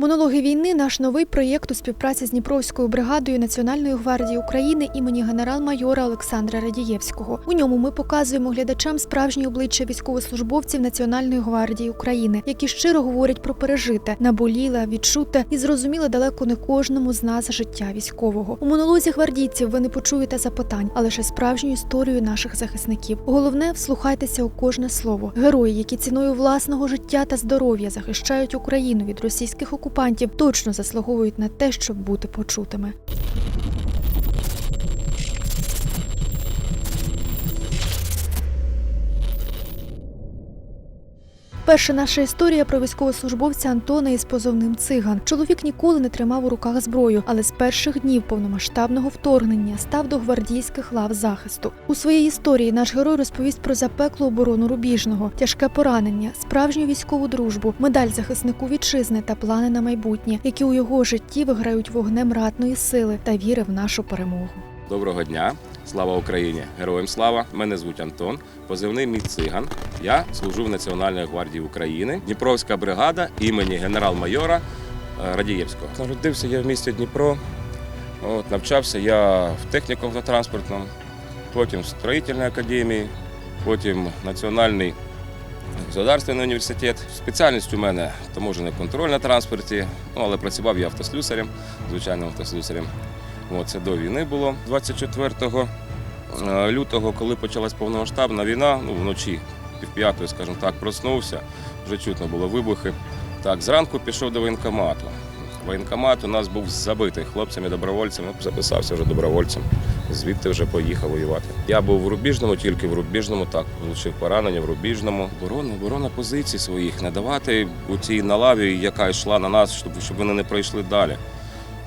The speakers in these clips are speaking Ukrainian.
Монологи війни наш новий проєкт у співпраці з Дніпровською бригадою Національної гвардії України імені генерал-майора Олександра Радієвського. У ньому ми показуємо глядачам справжні обличчя військовослужбовців Національної гвардії України, які щиро говорять про пережите, наболіле, відчуте і зрозуміле далеко не кожному з нас життя військового. У монолозі гвардійців ви не почуєте запитань, а лише справжню історію наших захисників. Головне, вслухайтеся у кожне слово. Герої, які ціною власного життя та здоров'я захищають Україну від російських окупантів, точно заслуговують на те, щоб бути почутими. Перша наша історія про військовослужбовця Антона із позовним циган. Чоловік ніколи не тримав у руках зброю, але з перших днів повномасштабного вторгнення став до гвардійських лав захисту. У своїй історії наш герой розповість про запеклу оборону рубіжного, тяжке поранення, справжню військову дружбу, медаль захиснику вітчизни та плани на майбутнє, які у його житті виграють вогнем ратної сили та віри в нашу перемогу. Доброго дня, слава Україні! Героям слава! Мене звуть Антон, позивний мій циган. Я служу в Національній гвардії України, Дніпровська бригада імені генерал-майора е, Радієвського. Народився я в місті Дніпро. От, навчався я в техніку автотранспортному, потім в строїтельній академії, потім Національний государственний університет. Спеціальність у мене таможений контроль на транспорті, ну, але працював я автослюсарем, звичайним автослюсарем. Це до війни було. 24 е, лютого, коли почалась повномасштабна війна, ну вночі, півп'ятої, скажімо так, проснувся, вже чутно було вибухи. Так, зранку пішов до воєнкомату. Воєнкомат у нас був забитий хлопцями, добровольцями, записався вже добровольцем. Звідти вже поїхав воювати. Я був в Рубіжному, тільки в Рубіжному, так, отримав поранення в Рубіжному. Оборона, оборона позицій своїх, не давати у цій налаві, яка йшла на нас, щоб, щоб вони не пройшли далі.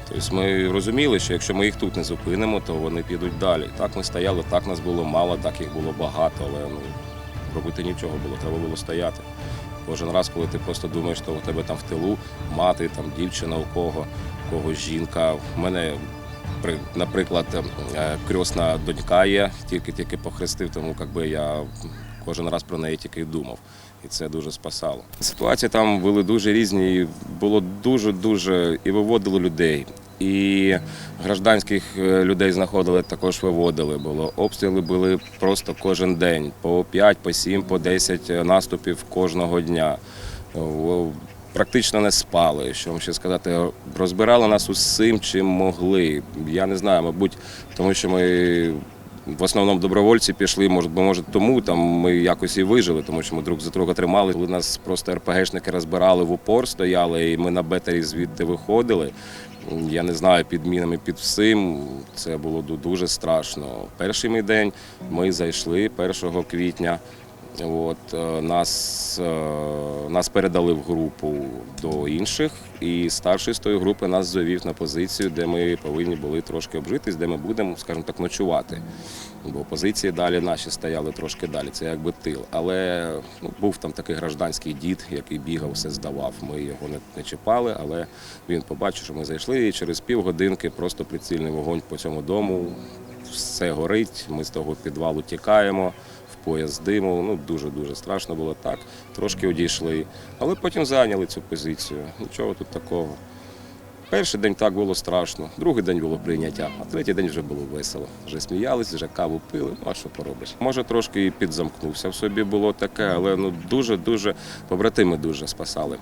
Тобто ми розуміли, що якщо ми їх тут не зупинимо, то вони підуть далі. Так ми стояли, так нас було мало, так їх було багато, але ну, робити нічого було, треба було стояти. Кожен раз, коли ти просто думаєш, що у тебе там в тилу мати, там дівчина, у кого, у кого жінка. У мене, наприклад, е, крьосна донька є, тільки-тільки похрестив, тому якби я кожен раз про неї тільки думав. І це дуже спасало. Ситуації там були дуже різні, було дуже-дуже і виводило людей. І гражданських е, людей знаходили, також виводили. Було обстріли були просто кожен день, по 5, по 7, по 10 наступів кожного дня. Практично не спали. Що вам ще сказати, розбирали нас усім, чим могли. Я не знаю, мабуть, тому що ми в основному добровольці пішли, може, може тому там ми якось і вижили, тому що ми друг за друга тримали. Коли нас просто РПГшники розбирали в упор, стояли, і ми на бетері звідти виходили. Я не знаю, під мінами, під всім. Це було дуже страшно. Перший мій день ми зайшли 1 квітня. От, е, нас, е, нас передали в групу до інших, і старший з тої групи нас завів на позицію, де ми повинні були трошки обжитись, де ми будемо, скажімо так, ночувати. Бо позиції далі наші стояли трошки далі, це якби тил. Але ну, був там такий гражданський дід, який бігав, все здавав. Ми його не, не чіпали, але він побачив, що ми зайшли, і через півгодинки просто прицільний вогонь по цьому дому. Все горить, ми з того підвалу тікаємо пояс диму. Ну дуже-дуже страшно було так. Трошки одійшли. Але потім зайняли цю позицію. Нічого тут такого. Перший день так було страшно, другий день було прийняття, а третій день вже було весело. Вже сміялись, вже каву пили. Ну а що поробиш? Може, трошки і підзамкнувся в собі було таке, але ну дуже-дуже побратими дуже спасали.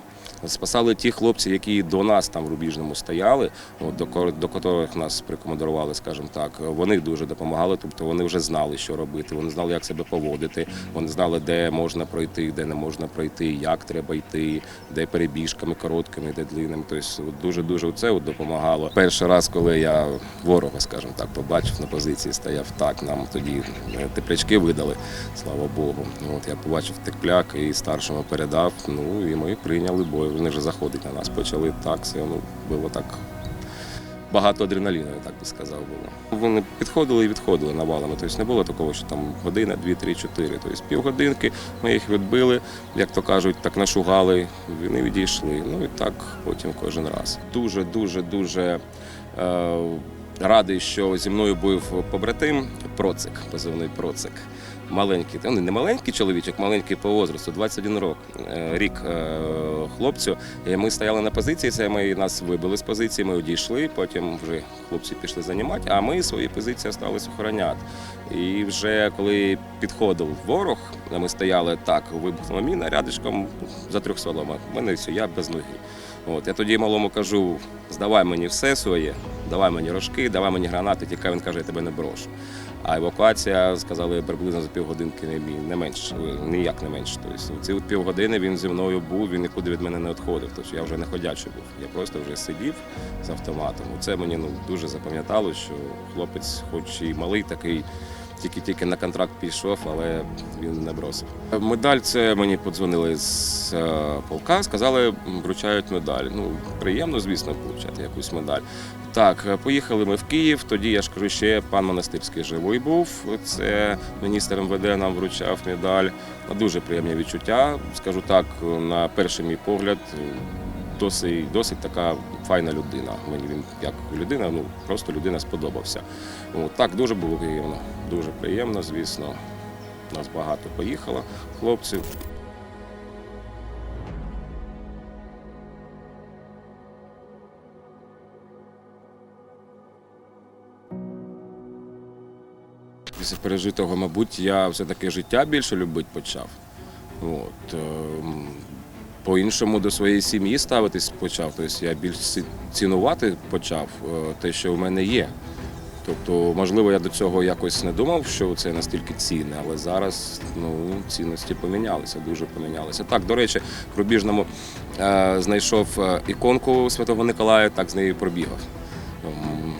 Спасали ті хлопці, які до нас там в Рубіжному стояли, от, до, до котрих нас прикомандирували, скажімо так. Вони дуже допомагали, тобто вони вже знали, що робити, вони знали, як себе поводити, вони знали, де можна пройти, де не можна пройти, як треба йти, де перебіжками короткими, де длинними. Тобто от дуже-дуже це от допомагало. Перший раз, коли я ворога, скажімо так, побачив на позиції, стояв так, нам тоді е, теплячки видали, слава Богу. От я побачив тепляк і старшому передав. Ну і ми прийняли бой. Вони вже заходить на нас. Почали так, все ну було так. Багато адреналіну, я так би сказав, було. Вони підходили і відходили навалами. Тобто не було такого, що там година, дві, три, чотири. Тобто півгодинки ми їх відбили, як то кажуть, так нашугали, вони відійшли. Ну і так потім кожен раз. Дуже, дуже, дуже е, радий, що зі мною був побратим Процик, позивний Процик. Маленький, ну, не маленький чоловічок, маленький по возрасту, 21 рок, е, рік е, хлопцю. І ми стояли на позиції, це ми нас вибили з позиції, ми одійшли, потім вже хлопці пішли займати, а ми свої позиції залишились охороняти. І вже коли підходив ворог, ми стояли так, вибухнула міна рядишком за трьох солома. У мене все, я без ноги. От, я тоді малому кажу: здавай мені все своє, давай мені рожки, давай мені гранати, тікай, він каже, я тебе не брошу. А евакуація, сказали, приблизно за півгодинки не, не менше, ніяк не менше. Тобто ці півгодини він зі мною був, він нікуди від мене не відходив. Тобто я вже не ходячий був. Я просто вже сидів з автоматом. Це мені ну, дуже запам'ятало, що хлопець, хоч і малий такий, тільки-тільки на контракт пішов, але він не бросив. Медаль це мені подзвонили з е, полка, сказали, вручають медаль. Ну, приємно, звісно, отримати якусь медаль. Так, поїхали ми в Київ. Тоді я ж кажу, ще пан Монастирський живий був. Це міністр МВД нам вручав медаль. Дуже приємні відчуття. Скажу так, на перший мій погляд, досить, досить така файна людина. Мені він як людина, ну просто людина сподобався. От, так, дуже було приємно. Дуже приємно, звісно. Нас багато поїхало хлопців. Після пережитого, мабуть, я все-таки життя більше любити почав. От, ем, по-іншому до своєї сім'ї ставитись почав. Тобто я більш цінувати почав е, те, що в мене є. Тобто, можливо, я до цього якось не думав, що це настільки цінне, але зараз ну, цінності помінялися, дуже помінялися. Так, до речі, в Рубіжному е, знайшов е, іконку Святого Николая, так з нею пробігав.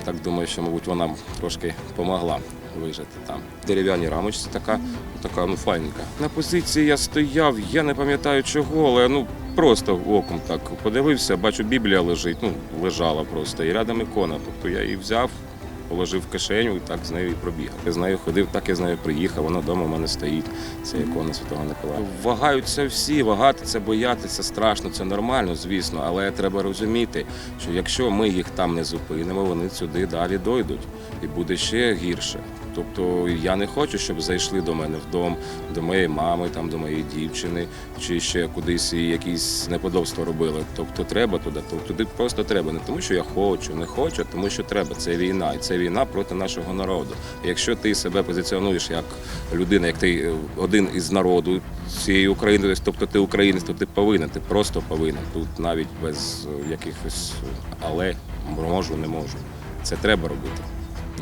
Так думаю, що, мабуть, вона трошки допомогла вижити там. Дерев'яні рамочці така, така ну файненька. На позиції я стояв, я не пам'ятаю чого, але ну просто оком так подивився, бачу, Біблія лежить, ну лежала просто, і рядом ікона. Тобто я її взяв, положив в кишеню і так з нею і пробіг. Я з нею ходив, так я з нею приїхав, вона вдома в мене стоїть. Це ікона Святого Николая. Вагаються всі, вагатися, боятися страшно, це нормально, звісно, але треба розуміти, що якщо ми їх там не зупинимо, вони сюди далі дойдуть і буде ще гірше. Тобто я не хочу, щоб зайшли до мене в дом, до моєї мами, там до моєї дівчини, чи ще кудись якісь неподобства робили. Тобто треба туди, тобто туди просто треба. Не тому, що я хочу, не хочу, а тому що треба. Це війна, і це війна проти нашого народу. Якщо ти себе позиціонуєш як людина, як ти е, один із народу цієї України, тобто ти українець, то ти повинен, ти просто повинен. Тут навіть без е, якихось але можу, не можу. Це треба робити.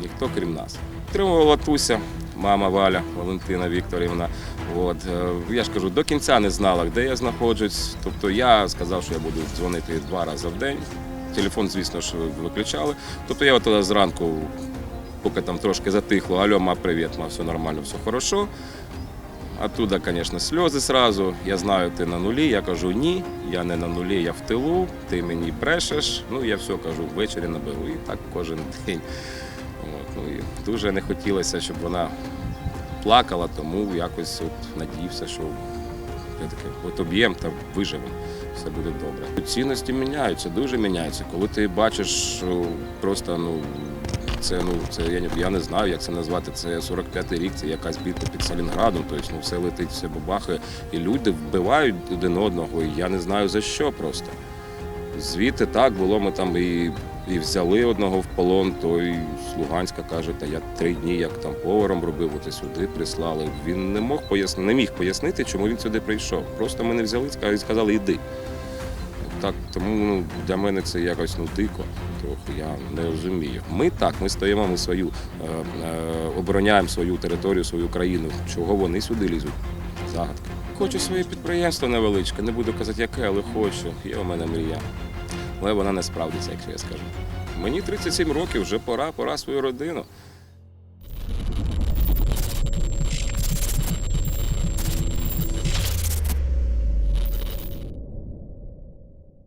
Ніхто крім нас. Підтримувала Туся, мама Валя, Валентина Вікторівна. От, е, я ж кажу, до кінця не знала, де я знаходжусь. Тобто я сказав, що я буду дзвонити два рази в день. Телефон, звісно ж, виключали. Тобто я тоді зранку, поки там трошки затихло, алло, ма, привіт, ма, все нормально, все хорошо. Оттуда, звісно, сльози сразу. Я знаю, ти на нулі. Я кажу, ні, я не на нулі, я в тилу, ти мені брешеш. Ну, я все кажу, ввечері наберу. І так кожен день. От, ну, і дуже не хотілося, щоб вона плакала, тому якось от надіявся, що я от об'єм та виживемо, все буде добре. Цінності міняються, дуже міняються. Коли ти бачиш просто, ну. Це ну це я я не знаю, як це назвати. Це 45-й рік, це якась битва під Сталінградом. Тобто ну все летить, все бабахає, і люди вбивають один одного. І я не знаю за що просто. Звідти так було. Ми там і, і взяли одного в полон. Той з Луганська каже, та я три дні як там поваром робив, от і сюди прислали. Він не мог пояснити, не міг пояснити, чому він сюди прийшов. Просто мене взяли і сказали, іди. Так, тому ну, для мене це якось ну, дико, трохи я не розумію. Ми так, ми стоїмо, ми свою е, е, обороняємо свою територію, свою країну. Чого вони сюди лізуть? Загадка. Хочу своє підприємство невеличке, не буду казати, яке, але хочу. Є у мене мрія. Але вона не справдиться, якщо я скажу. Мені 37 років, вже пора, пора свою родину.